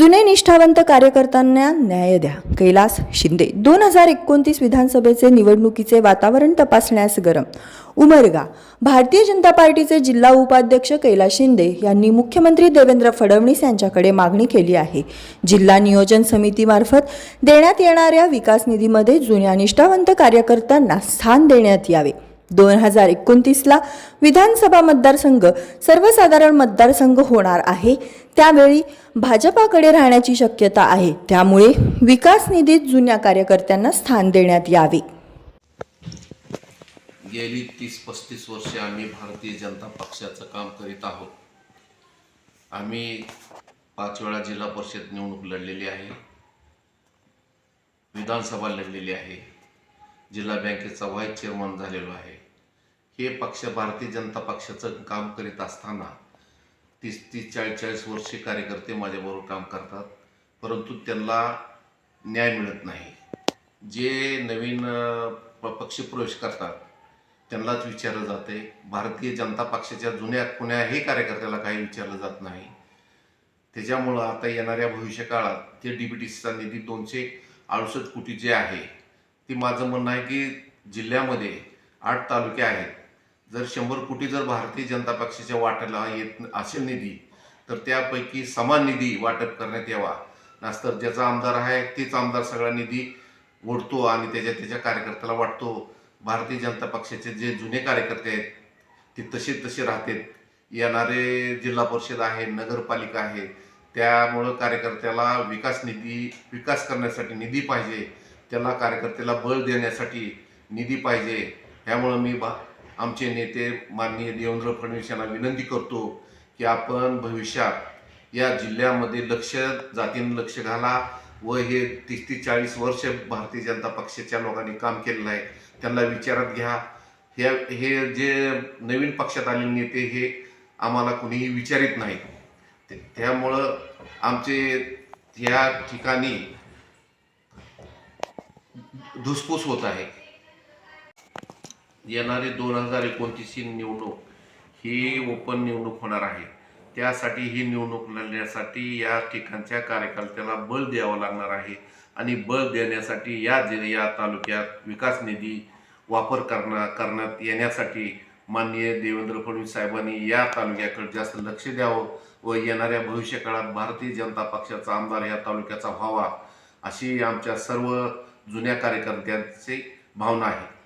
जुने निष्ठावंत कार्यकर्त्यांना न्याय द्या. कैलास शिंदे दोन हजार एकोणतीस विधानसभेचे निवडणुकीचे वातावरण तपासण्यास गरम. उमरगा भारतीय जनता पार्टीचे जिल्हा उपाध्यक्ष कैलास शिंदे यांनी मुख्यमंत्री देवेंद्र फडणवीस यांच्याकडे मागणी केली आहे. जिल्हा नियोजन समितीमार्फत देण्यात येणाऱ्या विकास निधीमध्ये जुन्या निष्ठावंत कार्यकर्त्यांना स्थान देण्यात यावे. दोन हजार एकोणतीसला विधानसभा मतदारसंघ सर्वसाधारण मतदारसंघ होणार आहे. त्यावेळी भाजपाकडे राहण्याची शक्यता आहे. त्यामुळे विकास निधीत जुन्या कार्यकर्त्यांना स्थान देण्यात यावे. गेली तीस पस्तीस वर्षे आम्ही भारतीय जनता पक्षाचं काम करीत आहोत. आम्ही पाच वेळा जिल्हा परिषद निवडणूक लढलेली आहे. विधानसभा लढलेली आहे. जिल्हा बँकेचा व्हाईस चेअरमन झालेलो आहे. हे पक्ष भारतीय जनता पक्षाचं काम करीत असताना तीस तीस चाळीस चाळीस वर्षे कार्यकर्ते माझ्याबरोबर काम करतात. परंतु त्यांना न्याय मिळत नाही. जे नवीन प- पक्ष प्रवेश करतात त्यांनाच विचारलं जाते. भारतीय जनता पक्षाच्या जुन्या कुण्याही कार्यकर्त्याला काही विचारलं जात नाही. त्याच्यामुळं आता येणाऱ्या भविष्यकाळात ते डी बी टी सीचा निधी दोनशे अडुसष्ट कोटी जे आहे ती माझं म्हणणं आहे की जिल्ह्यामध्ये आठ तालुके आहेत. जर शंभर कोटी जर भारतीय जनता पक्षाच्या वाट्याला येत असेल निधी तर त्यापैकी समान निधी वाटप करण्यात यावा. नास्तर ज्याचा आमदार आहे तेच आमदार सगळा निधी ओढतो आणि त्याच्या त्याच्या कार्यकर्त्याला वाटतो. भारतीय जनता पक्षाचे जे जुने कार्यकर्ते आहेत ते तसे तसे राहतात. येणारे जिल्हा परिषद आहे नगरपालिका आहे त्यामुळं कार्यकर्त्याला विकास निधी विकास करण्यासाठी निधी पाहिजे. त्याला कार्यकर्त्याला बळ देण्यासाठी निधी पाहिजे. ह्यामुळं मी बा आमचे नेते माननीय देवेंद्र फडणवीस यांना विनंती करतो की आपण भविष्यात या जिल्ह्यामध्ये लक्ष जातीनं लक्ष घाला व हे तीस तीस चाळीस वर्ष भारतीय जनता पक्षाच्या लोकांनी काम केलेलं आहे त्यांना विचारात घ्या. हे हे जे नवीन पक्षात आलेले नेते हे आम्हाला कुणीही विचारित नाही. ते- त्यामुळं आमचे या ठिकाणी धुसफूस होत आहे. येणारी दोन हजार एकोणतीस ही निवडणूक ही ओपन निवडणूक होणार आहे. त्यासाठी ही निवडणूक लढण्यासाठी या ठिकाणच्या कार्यकर्त्याला बळ द्यावं लागणार आहे आणि बळ देण्यासाठी या जिल्ह्या या तालुक्यात विकास निधी वापर करणार करण्यात येण्यासाठी माननीय देवेंद्र फडणवीस साहेबांनी या तालुक्याकडे जास्त लक्ष द्यावं व येणाऱ्या भविष्य काळात भारतीय जनता पक्षाचा आमदार या तालुक्याचा व्हावा अशी आमच्या सर्व जुन्या कार्यकर्त्यांची भावना आहे